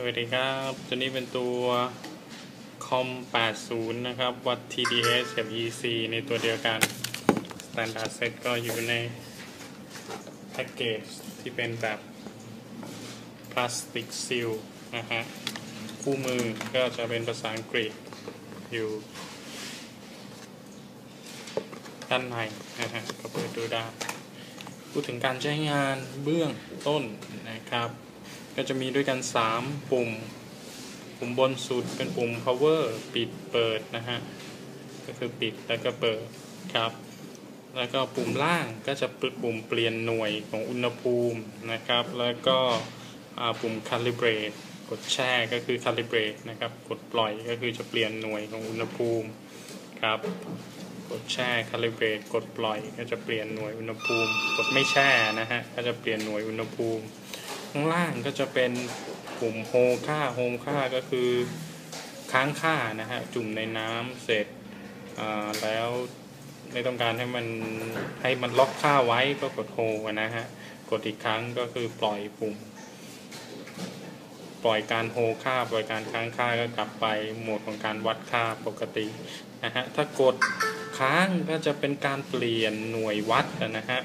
สวัสดีครับ ตัวนี้เป็นตัว COM 80 นะครับ วัด TDS กับ EC ในตัวเดียวกัน Standard Set ก็อยู่ในแพ็กเกจที่เป็นแบบพลาสติกซิลนะฮะ คู่มือก็จะเป็นภาษาอังกฤษอยู่ด้านในนะฮะ ก็เปิดดูได้ พูดถึงการใช้งานเบื้องต้นนะครับ ก็จะมีด้วยกัน 3 ปุ่ม ปุ่มบนสุดเป็นปุ่ม power ปิดเปิดนะฮะ ก็คือปิดแล้วก็เปิดครับ แล้วก็ปุ่มล่างก็จะปุ่มเปลี่ยนหน่วยของอุณหภูมินะครับ แล้วก็ปุ่ม calibrate กดแช่ก็คือ calibrate นะครับ กดปล่อยก็คือจะเปลี่ยนหน่วยของอุณหภูมิครับ กดแช่ calibrate กดปล่อยก็จะเปลี่ยนหน่วยอุณหภูมิ กดไม่แช่นะฮะ ก็จะเปลี่ยนหน่วยอุณหภูมิ ข้างล่างก็จะเป็นปุ่มโฮค่าโฮมค่าก็คือค้างค่านะฮะ จุ่มในน้ำเสร็จแล้วไม่ต้องการให้มันให้มันล็อกค่าไว้ก็กดโฮนะฮะ กดอีกครั้งก็คือปล่อยปุ่ม ปล่อยการโฮค่า ปล่อยการค้างค่าก็กลับไปโหมดของการวัดค่าปกตินะฮะ ถ้ากดค้างก็จะเป็นการเปลี่ยนหน่วยวัดนะฮะ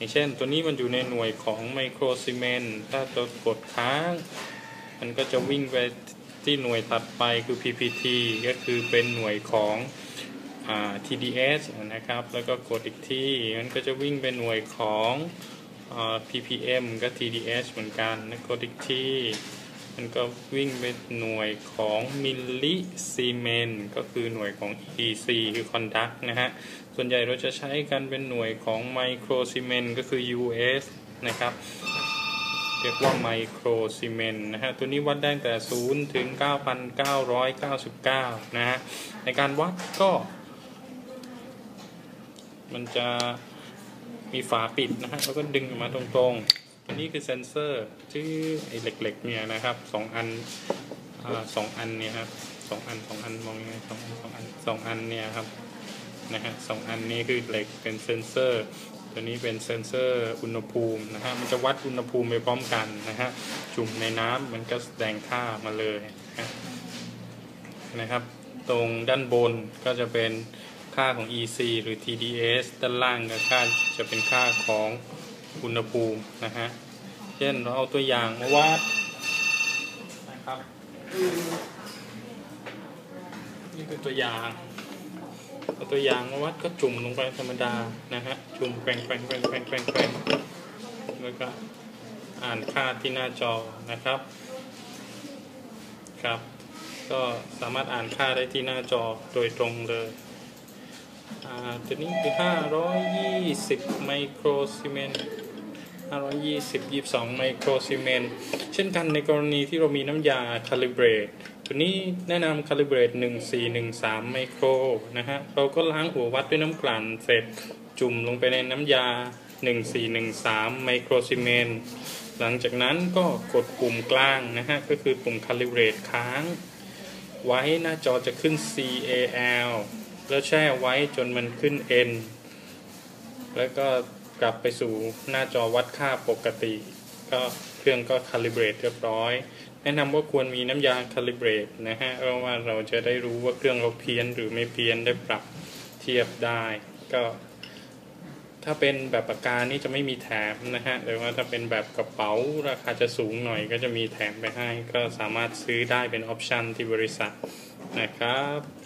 อย่างเช่น ตัวนี้มันอยู่ในหน่วยของไมโครซีเมนต์ถ้าเรากดค้าง มันก็จะวิ่งไปที่หน่วยถัดไปคือ PPT ก็คือเป็นหน่วยของอ TDS นะครับ แล้วก็กดอีกที่ มันก็จะวิ่งไปหน่วยของอ ppm ก็ TDS เหมือนกันแล้วกดอีกที่ มันก็วิ่งไปหน่วยของมิลลิซีเมนก็คือหน่วยของ EC คือ conduct นะฮะ ส่วนใหญ่เราจะใช้กันเป็นหน่วยของไมโครซีเมนก็คือ US นะครับเรียกว่าไมโครซีเมนนะฮะ ตัวนี้วัดได้แต่ 0 ถึง 9,999 นะฮะ ในการวัดก็ มันจะมีฝาปิดนะฮะ แล้วก็ดึงออกมาตรงๆ ตัวนี้คือเซนเซอร์ที่ไอ้เหล็กๆเนี่ยนะครับสองอันสองอันเนี่ยครับสองอันสองอันมองยังไงสองอันสองอันสองอันเนี่ยครับนะฮะสองอันนี้คือเหล็กเป็นเซนเซอร์ ตัวนี้เป็นเซนเซอร์อุณหภูมินะฮะมันจะวัดอุณหภูมิไปพร้อมกันนะฮะจุ่มในน้ำมันก็แสดงค่ามาเลยนะครับ ตรงด้านบนก็จะเป็นค่าของ EC หรือ TDS ด้านล่างก็ค่าจะเป็นค่าของ อุณหภูมินะฮะ เช่นเราเอาตัวอย่างมาวัดนะครับ นี่คือตัวอย่าง เอาตัวอย่างมาวัดก็จุ่มลงไปธรรมดานะฮะ จุ่มแกว่งแกว่งแกว่งแกว่งแกว่งแกว่งแล้วก็อ่านค่าที่หน้าจอนะครับ ครับ ก็สามารถอ่านค่าได้ที่หน้าจอโดยตรงเลยอ่าตัวนี้คือ 520 ไมโครซีเมนต์ 520 22 ไมโครซีเมนเช่นกันในกรณีที่เรามีน้ำยาคาลิเบรตตัวนี้แนะนำคาลิเบรต1413 ไมโครนะฮะ เราก็ล้างหัววัดด้วยน้ำกลั่นเสร็จจุ่มลงไปในน้ำยา 1413 ไมโครซีเมนหลังจากนั้นก็กดปุ่มกลางนะฮะ ก็คือปุ่มคาลิเบรตค้าง ไว้หน้าจอจะขึ้น CAL แล้วแช่ไว้จนมันขึ้น N แล้วก็ กลับไปสู่หน้าจอวัดค่าปกติ ก็เครื่องก็คาลิเบรตเรียบร้อย แนะนำว่าควรมีน้ำยาคาลิเบรตนะฮะเพราะว่าเราจะได้รู้ว่าเครื่องเราเพี้ยนหรือไม่เพี้ยนได้ปรับเทียบได้ ก็ถ้าเป็นแบบปากกานี่จะไม่มีแถมนะฮะแต่ว่าถ้าเป็นแบบกระเป๋าราคาจะสูงหน่อยก็จะมีแถมไปให้ ก็สามารถซื้อได้เป็นออปชันที่บริษัทนะครับ